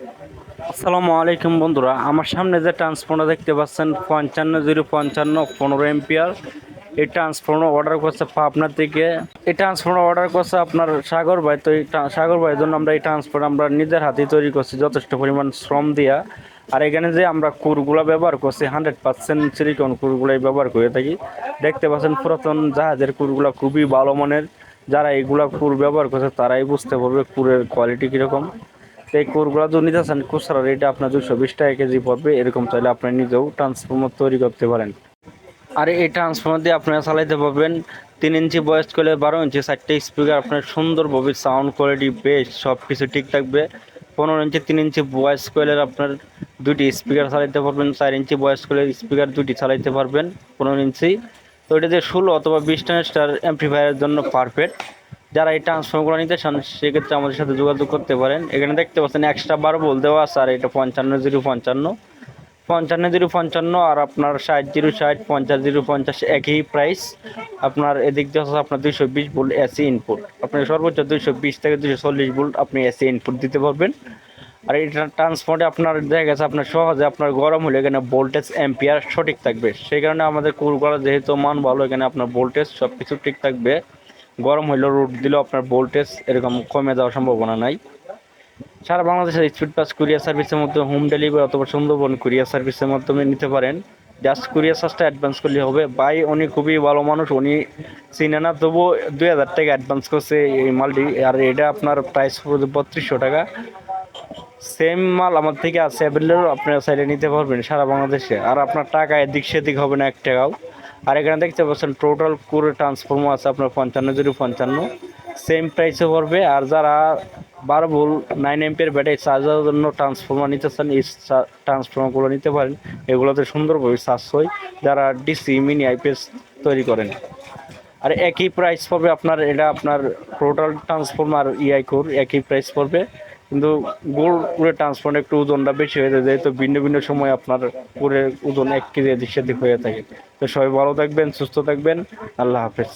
আসসালামু আলাইকুম বন্ধুরা, আমার সামনে যে ট্রান্সফর্মার দেখতে পাচ্ছেন, পঞ্চান্ন জিরো পঞ্চান্ন, পনেরো এম্পিয়ার এই ট্রান্সফর্মার অর্ডার করছে আপনার থেকে। এই ট্রান্সফর্মার অর্ডার করছে আপনার সাগর ভাই। তো এই সাগর ভাইয়ের জন্য আমরা এই ট্রান্সফর্মার আমরা নিজের হাতেই তৈরি করছি, যথেষ্ট পরিমাণ শ্রম দিয়া। আর এখানে যে আমরা কুরগুলা ব্যবহার করছি হান্ড্রেড পার্সেন্ট সিলিকন কুরগুলাই ব্যবহার করে থাকি। দেখতে পাচ্ছেন পুরাতন জাহাজের কুরগুলা খুবই ভালো মানের। যারা এইগুলা কুর ব্যবহার করছে, তারাই বুঝতে পারবে কুরের কোয়ালিটি কীরকম। এই কোরগুলো যদি নিতে চান, খুচরা রেটে আপনার দুশো বিশ টাকা কেজি পড়বে। এরকম চাইলে আপনি নিজেও ট্রান্সফর্মার তৈরি করতে পারেন। আর এই ট্রান্সফর্মার দিয়ে আপনারা চালাইতে পারবেন তিন ইঞ্চি বয়স করলে বারো ইঞ্চি, চারটে স্পিকার আপনার সুন্দরভাবে সাউন্ড কোয়ালিটি বেশ সব কিছু ঠিক থাকবে। পনেরো ইঞ্চি, তিন ইঞ্চি বয়স করলে আপনার দুটি স্পিকার চালাইতে পারবেন, চার ইঞ্চি বয়স করলে স্পিকার দুটি চালাইতে পারবেন, পনেরো ইঞ্চি। তো এটা যে ষোলো অথবা বিশ টান স্টার অ্যাম্পলিফায়ারের জন্য পারফেক্ট যারা এই ট্রান্সফর্মগুলো নিতে চান, সেক্ষেত্রে আমাদের সাথে যোগাযোগ করতে পারেন। এখানে দেখতে পাচ্ছেন এক্সট্রা বার বল দেওয়া আছে, আর এটা পঞ্চান্ন জিরো পঞ্চান্ন। পঞ্চান্ন জিরো পঞ্চান্ন আর আপনার ষাট জিরো ষাট, পঞ্চাশ জিরো পঞ্চাশ একই প্রাইস আপনার এদিক দিয়ে হচ্ছে আপনার দুইশো বিশ ভোল্ট এসি ইনপুট আপনি সর্বোচ্চ দুইশো বিশ থেকে দুইশো চল্লিশ ভোল্ট আপনি এসি ইনপুট দিতে পারবেন। আর এই ট্রান্সপোর্টে আপনার দেখা গেছে আপনার সহজে আপনার গরম হলে এখানে ভোল্টেজ অ্যাম্পিয়ার সঠিক থাকবে। সেই কারণে আমাদের কুরগুলো যেহেতু মান ভালো, এখানে আপনার ভোল্টেজ সব কিছু ঠিক থাকবে। গরম হইলেও রোদ দিলেও আপনার ভোল্টেজ এরকম কমে যাওয়ার সম্ভাবনা নাই। সারা বাংলাদেশের স্পিড পাস কুরিয়ার সার্ভিসের মধ্যে হোম ডেলিভারি অথবা সুন্দরবন কুরিয়ার সার্ভিসের মাধ্যমে নিতে পারেন। জাস্ট কুরিয়ার চার্জটা অ্যাডভান্স করলে হবে। ভাই, উনি খুবই ভালো মানুষ, উনি চিনে না, তবুও দুই হাজার টাকা অ্যাডভান্স করছে এই মালটি। আর এটা আপনার প্রাইস বত্রিশশো টাকা। সেম মাল আমার থেকে আছে অ্যাভেলেবল আপনারা চাইলে নিতে পারবেন সারা বাংলাদেশে। আর আপনার টাকা এদিক সেদিক হবে না এক টাকাও। আর এখানে দেখতে পাচ্ছেন টোটাল করে ট্রান্সফর্মার আছে আপনার পঞ্চান্ন জিরো পঞ্চান্ন সেম প্রাইসে পড়বে। আর যারা বারো ভুল নাইন এমপির ব্যাটারি চার্জারের জন্য ট্রান্সফর্মার নিতে চান এই ট্রান্সফর্মারগুলো নিতে পারেন। এগুলোতে সুন্দরভাবে চার্জ হয় যারা ডিসি মিনি আইপিএস তৈরি করেন। আর একই প্রাইস পড়বে আপনার, এটা আপনার টোটাল ট্রান্সফর্মার ইআই কোর একই প্রাইস পড়বে। কিন্তু গোল পুরে ট্রান্সফর্মার একটু ওজনটা বেশি হয়ে যায়, যেহেতু ভিন্ন ভিন্ন সময় আপনার গুড়ের ওজন এক কেজি এদিক সেদিক হয়ে থাকে। তো সবাই ভালো থাকবেন, সুস্থ থাকবেন, আল্লাহ হাফেজ।